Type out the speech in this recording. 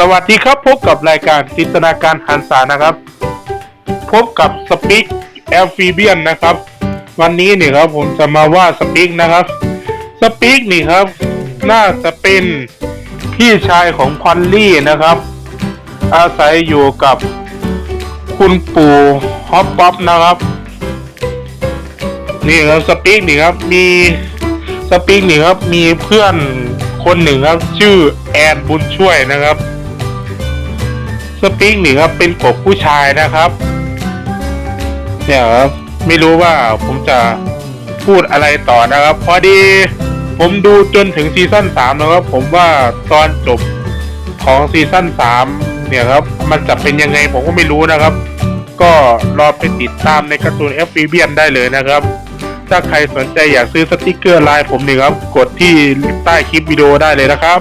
สวัสดีครับพบกับรายการจินตนาการหันษานะครับ พบกับสปิกแอลฟีเบียนนะครับ วันนี้นี่ครับผมจะมาว่าสปิกนะครับสปิกนี่ครับ น่าจะเป็นพี่ชายของพอลลี่นะครับ อาศัยอยู่กับคุณปู่ฮอปป๊อปนะครับ นี่ครับสปิกนี่ครับมีสปิกนี่ครับมีเพื่อนคนหนึ่งครับ ชื่อแอนบุญช่วยนะครับ สปิกนี่ครับเป็นกบผู้ชายนะครับ เนี่ยครับไม่รู้ว่าผมจะพูดอะไรต่อนะครับ พอดีผมดูจนถึงซีซั่นสามแล้วครับ ผมว่าตอนจบของซีซั่นสามเนี่ยครับ มันจะเป็นยังไงผมก็ไม่รู้นะครับ ก็รอไปติดตามในการ์ตูนแอฟฟิเบียนได้เลยนะครับ ถ้าใครสนใจอยากซื้อสติกเกอร์ลน์ผมนี่ครับ กดที่ใต้คลิปวิดีโอได้เลยนะครับ